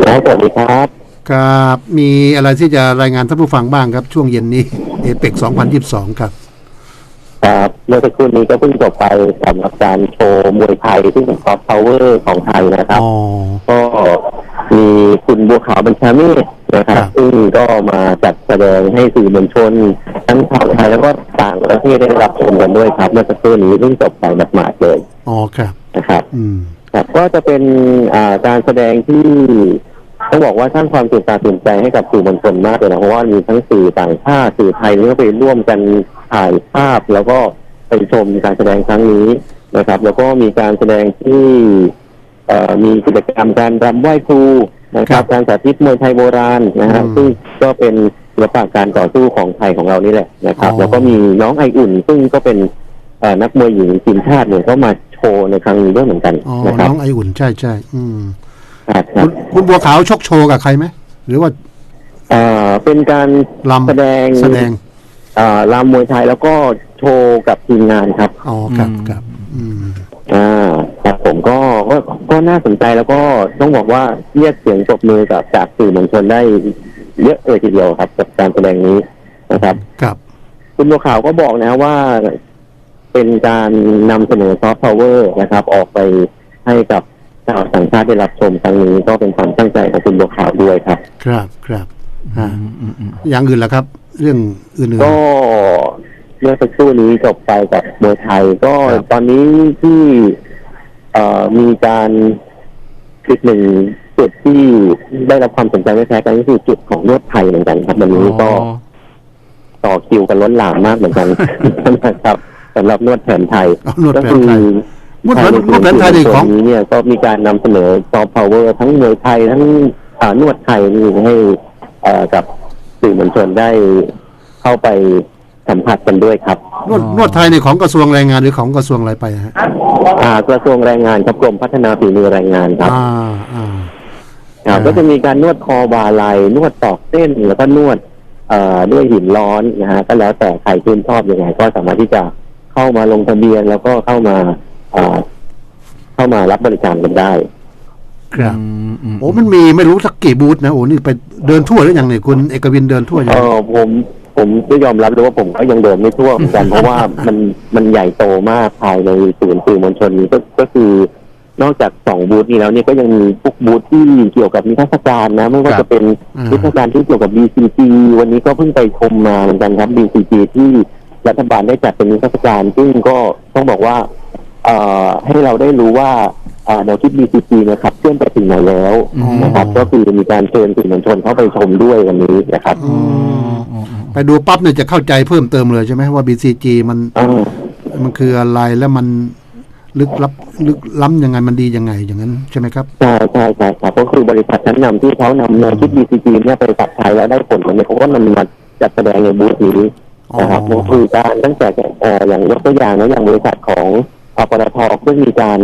ครับสวัสดีครับครับมีอะไรที่จะรายงานท่านผู้ฟังบ้างครับ ช่วงเย็นนี้เอเปก2022ครับครับเมื่อสักครู่นี้ก็เพิ่งจบไปสำหรับการโชว์มวยไทยที่เป็นซอฟต์พาวเวอร์ของไทยนะครับอ๋อก็มีคุณบัวขาวบัญชาเมฆนะครัครับบซึ่งก็มาจัดแสดงให้สื่อมวลชน ทั้งชาวไทยแล้วก็ต่างประเทศได้รับชมกันด้วยครับ เมื่อสักครู่นี้เพิ่งจบไปหมาดๆเลย อ๋อครับนะครับ อืม ครับก็จะเป็นอ่าการแสดงที่ต้องบอกว่าสร้างความตื่นตาตื่นใจให้กับสื่อมวลชนมากเลยนะเพราะว่ามีทั้งสื่อต่างชาติสื่อไทยนี่ก็ไปร่วมกันถ่ายภาพ แล้วก็ไปชมการแสดงครั้งนี้นะครับ แล้วก็มีการแสดงที่เอ่อมีกิจกรรมการรำไหว้ครูนะครับการสาธิตมวยไทยโบราณนะฮะซึ่งก็เป็นศิลปะการต่อสู้ของไทยของเรานี่แหละนะครับ แล้วก็มีน้องไออุ่น ซึ่งก็เป็นเอ่อนักมวยหญิงทีมชาติเนี่ยก็มา โชว์ในครั้งนี้ด้วยเหมือนกันอ๋อนะครับน้องไออุ่นใช่ใช่อืมครับคคุรับณคุณบัวขาวชกโชว์กับใครไหมหรือว่าเอ่อเป็นการลำแสดงแสดงเอ่อรำมวยไทยแล้วก็โชว์กับทีมงานครับอ๋อครับอืมครับอืมอ่าครับผมก็ก็ก็น่าสนใจแล้วก็ต้องบอกว่าเรียกเสียงปรบมือกับจากสื่อมวลชนได้เยอะเลยทีเดียวครับ กับการแสดงนี้นะครับ ครับ คุณบัวขาวก็บอกนะว่า เป็นการนำเสนอซอฟต์พาวเวอร์นะครับ ออกไปให้กับชาวต่างชาติได้รับชมครั้งนี้ก็เป็นความตั้งใจของคุณบัวขาวด้วยครับ ครับครับอ่าอืมอืมอืมอย่างอื่นล่ะครับ เรื่องอื่นก็เมื่อสักครู่นี้จบไปกับมวยไทยก็ครับตอนนี้ที่เอ่อมีการจุดหนึ่งจุดที่ได้รับความสนใจไม่แพ้กันก็คือจุดของนวดไทยเหมือนกันครับวันนี้ก็อ๋อต่อคิวกันล้นหลามมากเหมือนกันนะครับ สำหรับนวดแผนไทยๆอ๋อนวดก็แผคืนไทยนวดแผนนวดแผนไทยนี่ของนี้เนี่ยก็มีการนำเสนอซอฟต์พาวเวอร์ทั้งมวยไทยทั้งอ่านวดไทยนี่ให้เอ่อกับสื่อมวลชนได้เข้าไปสัมผัสกันด้วยครับ นวดนวดไทยในของกระทรวงแรงงานหรือของกระทรวงอะไรไปฮะอ่ากระทรวงแรงงานครับกรมพัฒนาฝีมือแรงงานครับอ่าอ่าอ่าอ่าก็จะมีการนวดคอบาไหลนวดตอกเส้นแล้วก็นวดเอ่อด้วยหินร้อนนะฮะก็แล้วแต่ใครชื่นชอบยังไงก็สามารถที่จะ เข้ามาลงทะเบียนแล้วก็เข้ามาอ่าเข้ามารับบริการกันได้ครับอืมอืมโอ้มันมีไม่รู้สักกี่บูธนะโอ้นี่ไปเดินทั่วหรือยังเนี่ยคุณเอกวินเดินทั่วยังเออผมผมก็ยอมรับเลยว่าผมก็ยังเดินไม่ทั่วเหมือนกันเพราะว่ามันมันใหญ่โตมากภายในศูนย์สื่อมวลชนนี้ก็ก็คือนอกจากสองบูธนี้แล้วเนี่ยก็ยังมีพวกบูธที่เกี่ยวกับนิทรรศการนะ ไม่ว่าจะเป็นอ่านิทรรศการที่เกี่ยวกับ BCG วันนี้ก็เพิ่งไปชมมาเหมือนกันครับ BCG ที่ รัฐบาลได้จัดเป็นนิทรรศการซึ่งก็ต้องบอกว่าเอ่อให้เราได้รู้ว่าเอ่อแนวคิด BCG เนี่ยขับเคลื่อนไปถึงไหนแล้วอ๋อนะครับ ก็คือมีการเชิญสื่อมวลชนเข้าไปชมด้วยวันนี้นะครับอืมอืมอืมไปดูปั๊บเนี่ยจะเข้าใจเพิ่มเติมเลยใช่ไหมว่า BCG มันอ่ามันคืออะไรแล้วมันลึกลับลึกล้ำยังไงมันดียังไงอย่างนั้นใช่ไหมครับใช่ใช่ใช่ครับก็คือบริษัทชั้นนำที่เขานำแนวคิด BCG เนี่ยไปปรับใช้แล้วได้ผลเนี่ยเขาก็นำมาจัดแสดงในบูธนี้ นะครับอ๋อก็คือการตั้งแต่เอ่ออย่างยกตัวอย่างนะอย่างบริษัทของอปตทก็มีการ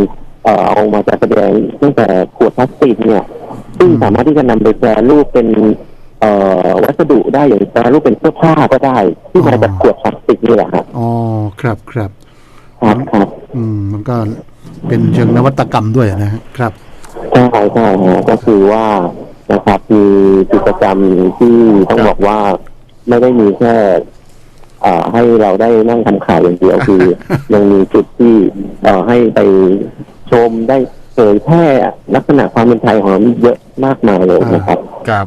เอ่อเอามาจัดแสดงตั้งแต่ขวดพลาสติกเนี่ย ซึ่งสามารถที่จะนำไปแปรรูปเป็นเอ่อวัสดุได้อย่างแปรรูปเป็นเสื้อผ้าก็ได้ที่มาจากขวดพลาสติกนี่แหละครับอ๋อครับครับครับครับอืมมันก็เป็นเชิงนวัตกรรมด้วยนะฮะครับใช่ใช่ฮะก็คือว่านะครับมีกิจกรรมที่ต้องบอกว่าไม่ได้มีแค่อ่า ให้เราได้นั่งทำข่าวอย่างเดียวคือ ยังมีจุดที่เอ่อให้ไปชมได้เผยแพร่ลักษณะความเป็นไทยของเราเยอะมากมายเลยนะครับ ครับ